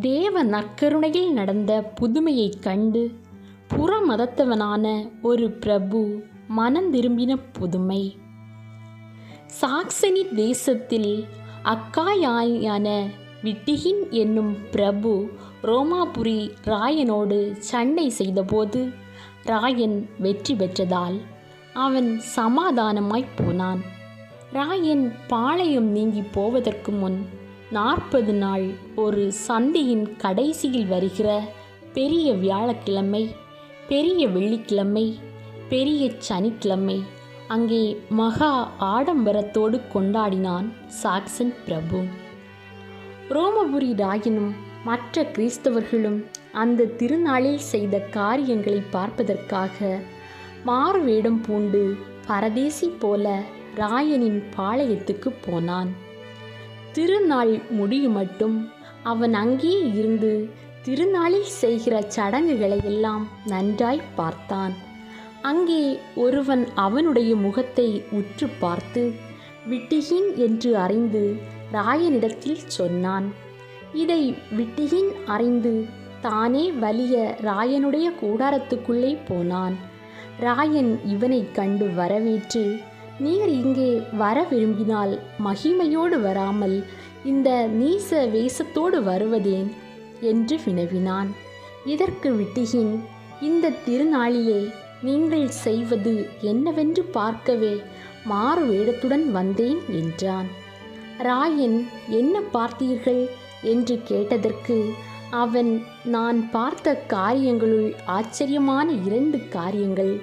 தேவ நற்கருணையில் நடந்த புதுமையைக் கண்டு புறமதத்தவனான ஒரு பிரபு மனந்திரும்பின புதுமை. சாக்சனி தேசத்தில் அக்காயான விட்டிகின் என்னும் பிரபு ரோமாபுரி ராயனோடு சண்டை செய்தபோது ராயன் வெற்றி பெற்றதால் அவன் சமாதானமாய் போனான். ராயன் பாளையம் நீங்கி போவதற்கு முன் நாற்பது நாள் ஒரு சந்தையின் கடைசியில் வருகிற பெரிய வியாழக்கிழமை பெரிய வெள்ளிக்கிழமை பெரிய சனிக்கிழமை. அங்கே மகா ஆடம்பரத்தோடு கொண்டாடினான் சாக்சன் பிரபு. ரோமபுரி ராயனும் மற்ற கிறிஸ்தவர்களும் அந்த திருநாளில் செய்த காரியங்களை பார்ப்பதற்காக மாறுவேடம் பூண்டு பரதேசி போல ராயனின் பாளையத்துக்கு போனான். திருநாள் முடியும் மட்டும் அவன் அங்கே இருந்து திருநாளில் செய்கிற சடங்குகளை எல்லாம் நன்றாய் பார்த்தான். அங்கே ஒருவன் அவனுடைய முகத்தை உற்று பார்த்து விட்டிகின் என்று அறிந்து ராயனிடத்தில் சொன்னான். இதை விட்டிகின் அறிந்து தானே வலிய ராயனுடைய கூடாரத்துக்குள்ளே போனான். ராயன் இவனைக் கண்டு வரவேற்று நீர் இங்கே வர விரும்பினால் மகிமையோடு வராமல் இந்த நீச வேஷத்தோடு வருவதேன் என்று வினவினான். இதற்கு விட்டுகின் இந்த திருநாளிலே நீங்கள் செய்வது என்னவென்று பார்க்கவே மாறு வேடத்துடன் வந்தேன் என்றான். ராயன் என்ன பார்த்தீர்கள்? என்று கேட்டதற்கு அவன் நான் பார்த்த காரியங்களுள் ஆச்சரியமான இரண்டு காரியங்கள்.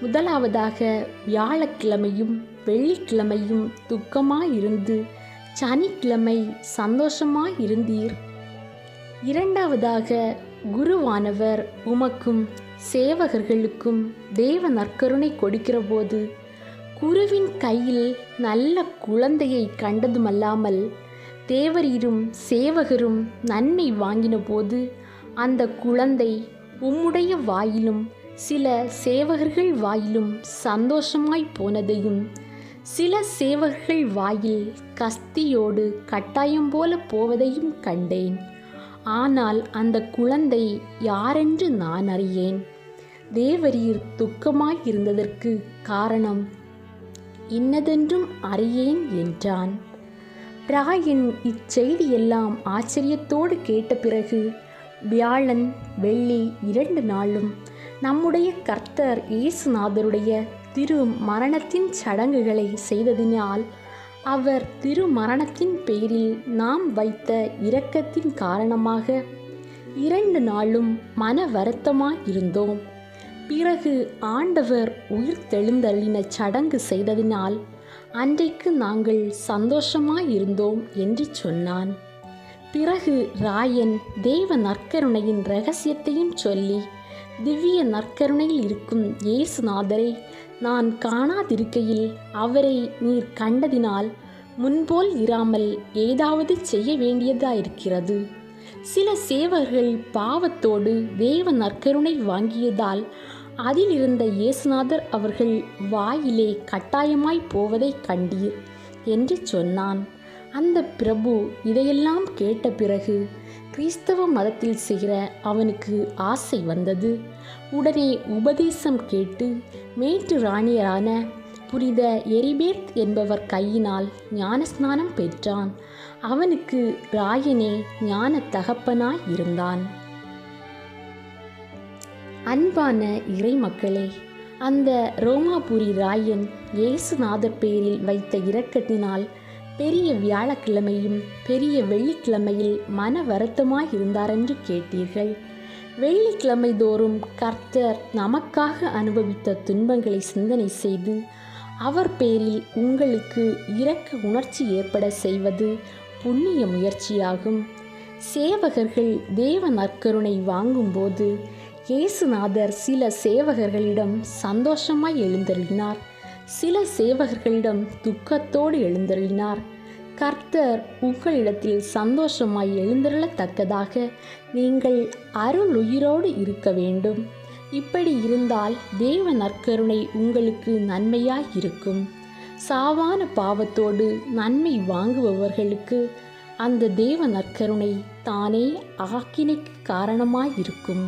முதலாவதாக வியாழக்கிழமையும் வெள்ளிக்கிழமையும் துக்கமாக இருந்து சனிக்கிழமை சந்தோஷமாயிருந்தீர். இரண்டாவதாக குருவானவர் உமக்கும் சேவகர்களுக்கும் தேவ நற்கருணை கொடுக்கிறபோது குருவின் கையில் நல்ல குழந்தையை கண்டதுமல்லாமல் தேவரீரும் சேவகரும் நன்மை வாங்கினபோது அந்த குழந்தை உம்முடைய வாயிலும் சில சேவகர்கள் வாயிலும் சந்தோஷமாய் போனதையும் சில சேவகர்கள் வாயில் கஸ்தியோடு கட்டாயம் போல போவதையும் கண்டேன். ஆனால் அந்த குழந்தை யாரென்று நான் அறியேன். தேவரீர் துக்கமாய் இருந்ததற்கு காரணம் இன்னதென்றும் அறியேன் என்றான். பிராயின் இச்செய்தியெல்லாம் ஆச்சரியத்தோடு கேட்ட பிறகு வியாழன் வெள்ளி இரண்டு நாளும் நம்முடைய கர்த்தர் இயேசுநாதருடைய திரு மரணத்தின் சடங்குகளை செய்ததினால் அவர் திருமரணத்தின் பேரில் நாம் வைத்த இரக்கத்தின் காரணமாக இரண்டு நாளும் மன வருத்தமாக இருந்தோம். பிறகு ஆண்டவர் உயிர் தெழுந்தள்ளின சடங்கு செய்ததினால் அன்றைக்கு நாங்கள் சந்தோஷமாக இருந்தோம் என்று சொன்னான். பிறகு ராயன் தேவ நற்கருணையின் ரகசியத்தையும் சொல்லி திவ்ய நற்கருணையில் இருக்கும் இயேசுநாதரை நான் காணாதிருக்கையில் அவரை நீர் கண்டதினால் முன்போல் இராமல் ஏதாவது செய்ய வேண்டியதாயிருக்கிறது. சில சேவர்கள் பாவத்தோடு தேவ நற்கருணை வாங்கியதால் அதிலிருந்த இயேசுநாதர் அவர்கள் வாயிலே கட்டாயமாய் போவதை கண்டீர் என்று சொன்னான். அந்த பிரபு இதையெல்லாம் கேட்ட பிறகு கிறிஸ்தவ மதத்தில் செய்கிற அவனுக்கு ஆசை வந்தது. உடனே உபதேசம் கேட்டு மேட்டு ராணியரான புனித எரிபேர்த் என்பவர் கையினால் ஞானஸ்நானம் பெற்றான். அவனுக்கு ராயனே ஞான தகப்பனாய் இருந்தான். அன்பான இறைமக்களே அந்த ரோமாபுரி ராயன் இயேசுநாதர் பேரில் வைத்த இரக்கத்தினால் பெரிய வியாழக்கிழமையும் பெரிய வெள்ளிக்கிழமையில் மன வருத்தமாய் இருந்தாரென்று கேட்டீர்கள். வெள்ளிக்கிழமை தோறும் கர்த்தர் நமக்காக அனுபவித்த துன்பங்களை சிந்தனை செய்து அவர் பேரில் உங்களுக்கு இரக்க உணர்ச்சி ஏற்பட செய்வது புண்ணிய முயற்சியாகும். சேவகர்கள் தேவ நற்கருணை வாங்கும்போது இயேசுநாதர் சில சேவகர்களிடம் சந்தோஷமாய் எழுந்தருளினார். சில சேவகர்களிடம் துக்கத்தோடு எழுந்தருளினார். கர்த்தர் உங்களிடத்தில் சந்தோஷமாய் எழுந்தருளத்தக்கதாக நீங்கள் அருள் உயிரோடு இருக்க வேண்டும். இப்படி இருந்தால் தேவ நற்கருணை உங்களுக்கு நன்மையாய் இருக்கும். சாவான பாவத்தோடு நன்மை வாங்குபவர்களுக்கு அந்த தேவ நற்கருணை தானே ஆக்கினைக்கு காரணமாயிருக்கும்